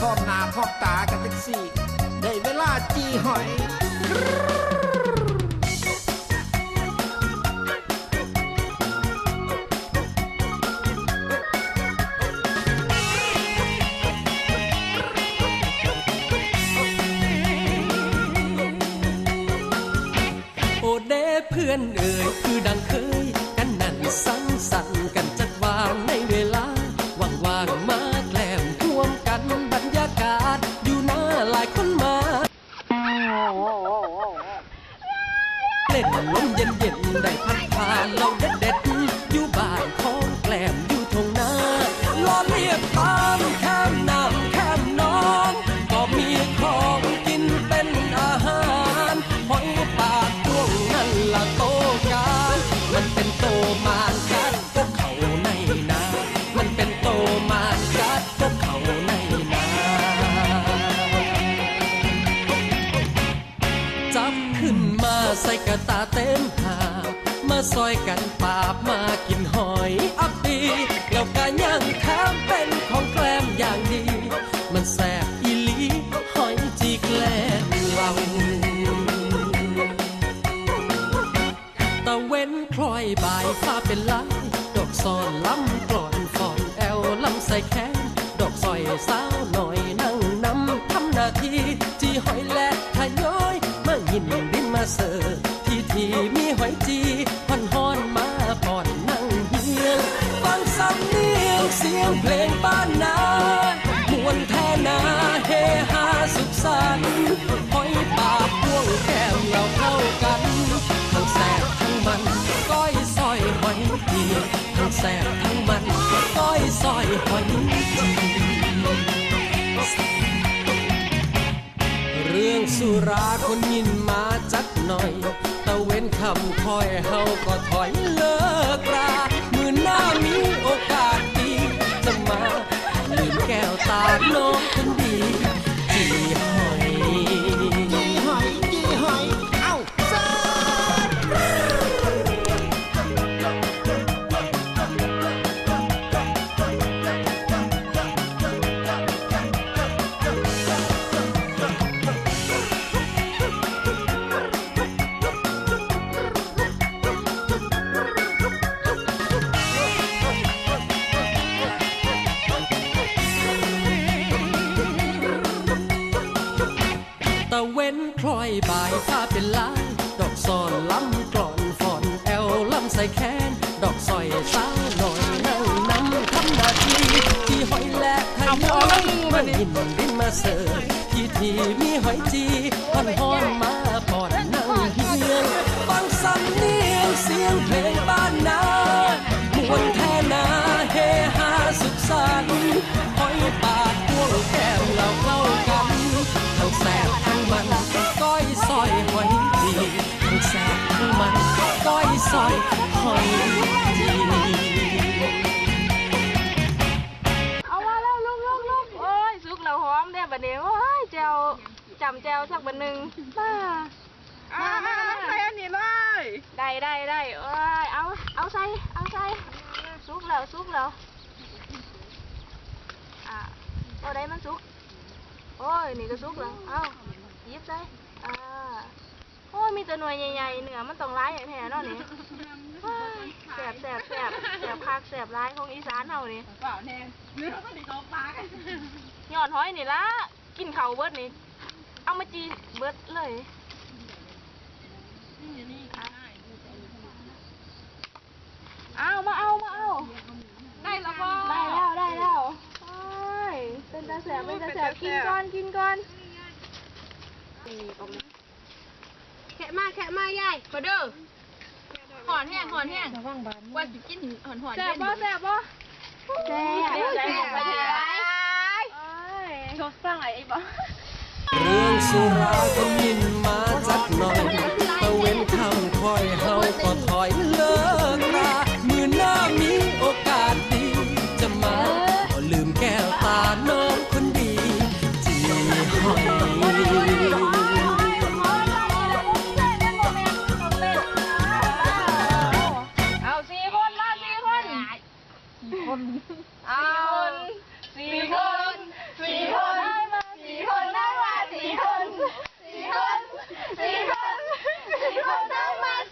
พร้อมหน้าพร้อมตากันเป็นสี่ ได้เวลาจีหอย โอเดเพื่อนเอ่ยคือดังเคย เล่นลมเย็นๆ ขึ้นมาใส่กระตาเต็มหามาซอยกันปาบมากินหอยอับปีแล้วก็ยังแถมเป็นของแกล้มอย่างดี มันแสบอีลีหอยจีแกล้มเราตะเว้นคลอยบ่ายฟ้าเป็นลายดอกซอนล้ำกลอนฟอนแอลล้ำใส่แขนดอกซอยสาวหน่อยนั่งนำทำหน้าที่จีหอยและทะยอินดินมาเสิร์ฟที่ที่มีหอยจีฮอนฮอนมาป่อนนั่งเฮียงฟังสำเนียงเสียงเพลงบ้านนามวนแทนาเฮฮาสุขสันต์หอยปากพ่วงแก้มเราเข้ากันทั้งแสบทั้งมันก้อยซอยหอยจีทั้งแสบทั้งมันก้อยซอยหอยจี สุราคนยินมาจัดหน่อย ตะเว้นคำคอยเฮาก็ถอยเลิกะเว้นคล้อยบ่ายฟ้าเป็นลายดอกซอนล้ำกลอนฟอนแอลล้ำใส่แขนดอกซอยสาวหน่อยนั่งนำทำนาทีที่หอยและไทยน้อยมายินดินมาเสิร์ฟที่ที่มีหอยจีฮอนฮอนมาปอนนั่งเฮียงฟังสำเนียงเสียงเพลงบ้านนามวนแท่นาเฮฮาสุขสันต์ำแจวสักบันหนึ่งมามามามาใส่อันนี้เลยได้ได้ได้โอ้ยเอาเอาใส่เอาใส่สุกแล้วสุกแล้วอะโอ้ได้มันสุกโอ้ยนี่ก็สุกแล้วเอาหยิบใส่อ่าโอ้ยมีแต่หน่วยใหญ่ๆเนื้อมันต้องร้ายอย่างแท้เนาะนี่เฮ้ยแสบแสบแสบแสบคักแสบร้ายของอีสานเฮานี่เปล่าแน่เนื้อก็ดีกว่าปลากันยอดหอยนี่ละกินเขาวเบิดนี่ เอามาจีเบิดเลยเอามาเอามาเอา ได้แล้วก็ได้แล้วได้แล้วโอ้ยเป็นตาแสบเป็นตาแสบกินก่อนกินก่อนแค่มาแค่มายายขอเด้อหอนแห้งหอนแห้งว่าจะกินหอนหอนแสบบ่แสบบ่แสบแสบแสบชกฟังไอ้บ่ เรื่องสุราก็มินมาจักหน่อยตะเว้นคำคอยเฮาก็ถอยเลิกมามือหน้ามีโอกาสดีจะมาก็ลืมแก้วตาน้องคนดีจีหอยเอาสี่คนมาสี่คนสี่คนสี่คนสี่คน 好棒啊